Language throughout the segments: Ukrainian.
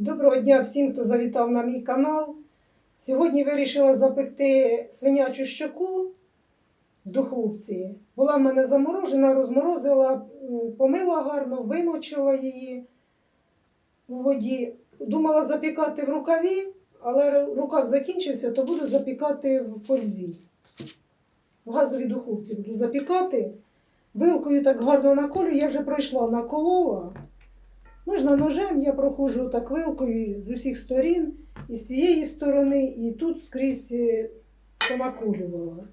Доброго дня всім, хто завітав на мій канал. Сьогодні вирішила запекти свинячу щоку в духовці. Була в мене заморожена, розморозила, помила гарно, вимочила її у воді. Думала запікати в рукаві, але рукав закінчився, то буду запікати в фользі. В газовій духовці буду запікати. Вилкою так гарно наколю, я вже пройшла, наколола. Можна ножем, я проходжу так вилкою з усіх сторін, і з цієї сторони, і тут скрізь е, понаколювала.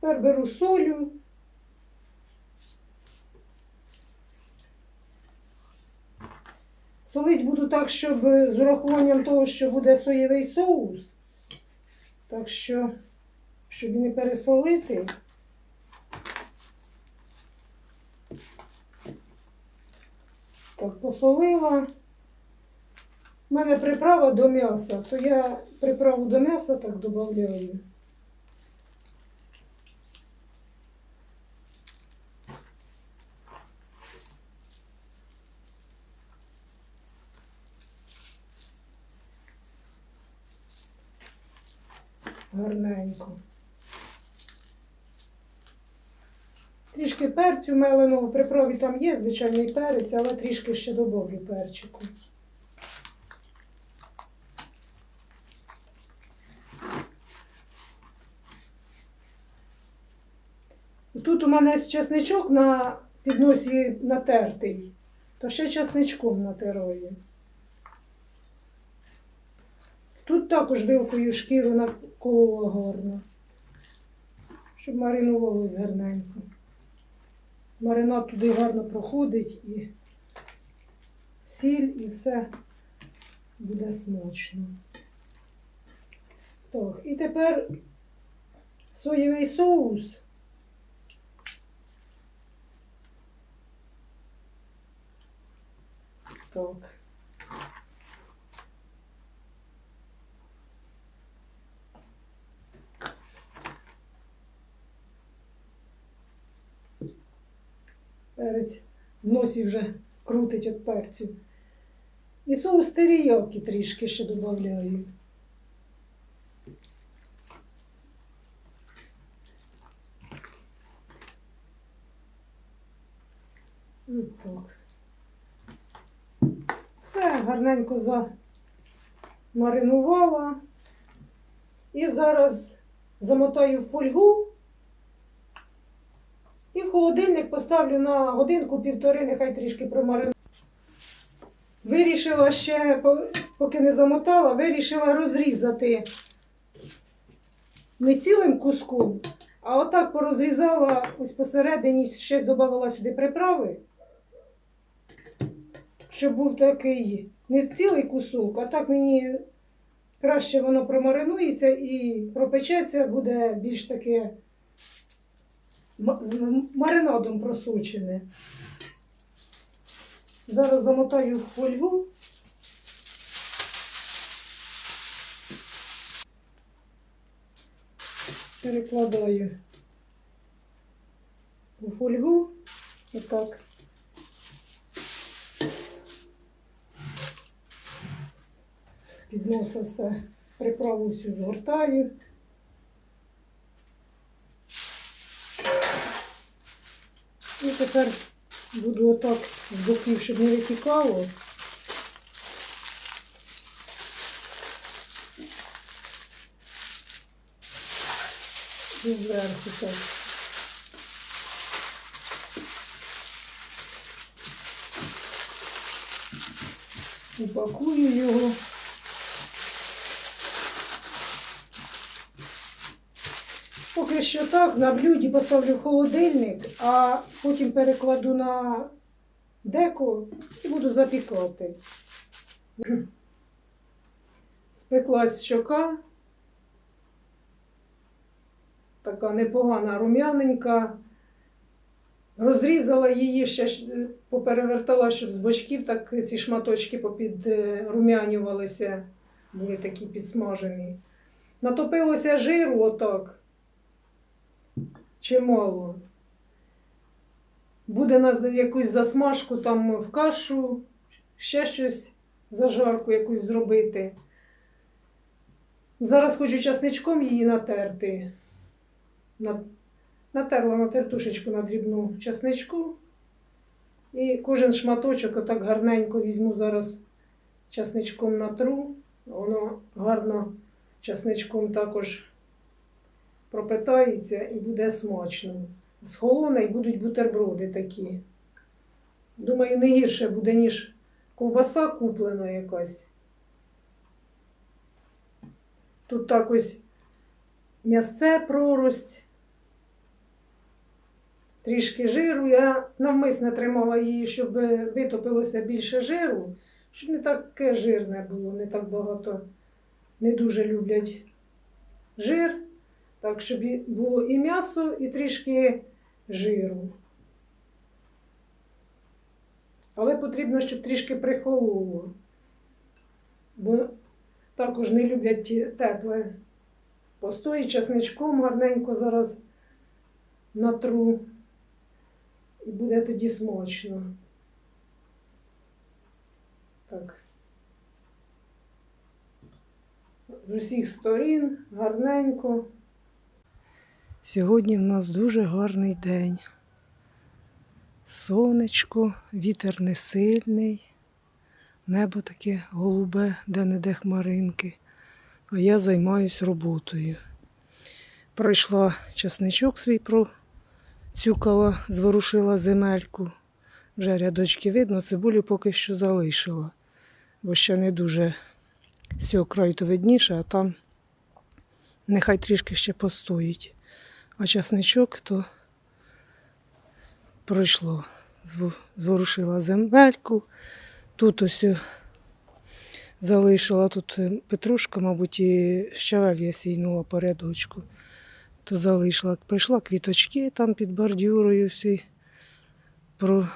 Тепер беру солю. Солить буду так, щоб е, з урахуванням того, що буде соєвий соус. Так що, щоб не пересолити. Так, посолила. У мене приправа до м'яса, то я приправу до м'яса так додаю. Гарненько. Трішки перцю меленого приправі там є, звичайний перець, але трішки ще добавлю перчику. Тут у мене чесничок на підносі натертий, то ще чесничком натираю. Тут також вилкою шкіру наколола гарно, щоб маринувалось гарненько. Маринад туди гарно проходить і сіль, і все буде смачно. Так, і тепер соєвий соус. Так. Перець в носі вже крутить від перцю. І соус теріякі трішки ще додаю. Так. Все гарненько замаринувала. І зараз замотаю в фольгу і в холодильник поставлю на годинку-півтори, нехай трішки промаринує. Вирішила ще, поки не замотала, вирішила розрізати не цілим куском, а отак порозрізала ось посередині, ще додавала сюди приправи, щоб був такий не цілий кусок, а так мені краще воно промаринується і пропечеться, буде більш таке маринадом просочене. Зараз замотаю в фольгу. Перекладаю у фольгу. Отак. З підноса все приправу всю згортаю. І тепер буду отак з боків, щоб не витікало. І зверху так. Упакую його. Поки що так, на блюді поставлю в холодильник, а потім перекладу на деко і буду запікати. Спеклась щока. Така непогана рум'яненька. Розрізала її, ще е, поперевертала, щоб з бочків так ці шматочки попідрум'янювалися, були такі підсмажені. Натопилося жиру отак. Чимало. Буде на якусь засмажку там в кашу ще щось зажарку якусь зробити. Зараз хочу часничком її натерти. Натерла на тертушечку на дрібну часничку. І кожен шматочок отак гарненько візьму зараз часничком натру. Воно гарно часничком також пропитається і буде смачно. Схолоне і будуть бутерброди такі. Думаю, не гірше буде, ніж ковбаса куплена якась. Тут так ось м'ясце прорость, трішки жиру. Я навмисно тримала її, щоб витопилося більше жиру, щоб не таке жирне було, не так багато. Не дуже люблять жир, так, щоб було і м'ясо, і трішки жиру. Але потрібно, щоб трішки прихололо. Бо також не люблять тепле. Постої часничком гарненько зараз натру. І буде тоді смачно. Так. З усіх сторін гарненько. Сьогодні в нас дуже гарний день. Сонечко, вітер не сильний, небо таке голубе, де-не-де хмаринки. А я займаюсь роботою. Пройшла часничок свій процюкала, зворушила земельку. Вже рядочки видно, цибулю поки що залишила, бо ще не дуже з цього краю то видніше, а там нехай трішки ще постоїть. А часничок то пройшло, зворушила земельку. Тут ось е, залишила тут е, петрушка, мабуть, і щавель я сійнула по рядочку. То залишила. Прийшла квіточки там під бордюрою всі про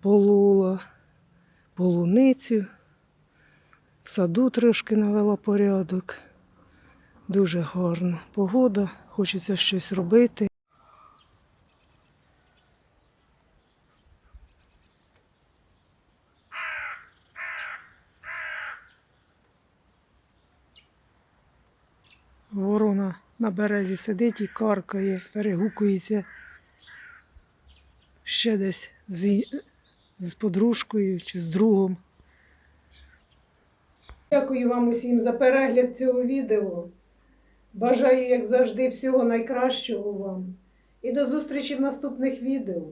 полула, полуницю. В саду трошки навела порядок. Дуже гарна погода, хочеться щось робити. Ворона на березі сидить і каркає, перегукується ще десь з, з подружкою чи з другом. Дякую вам усім за перегляд цього відео. Бажаю, як завжди, всього найкращого вам. І до зустрічі в наступних відео.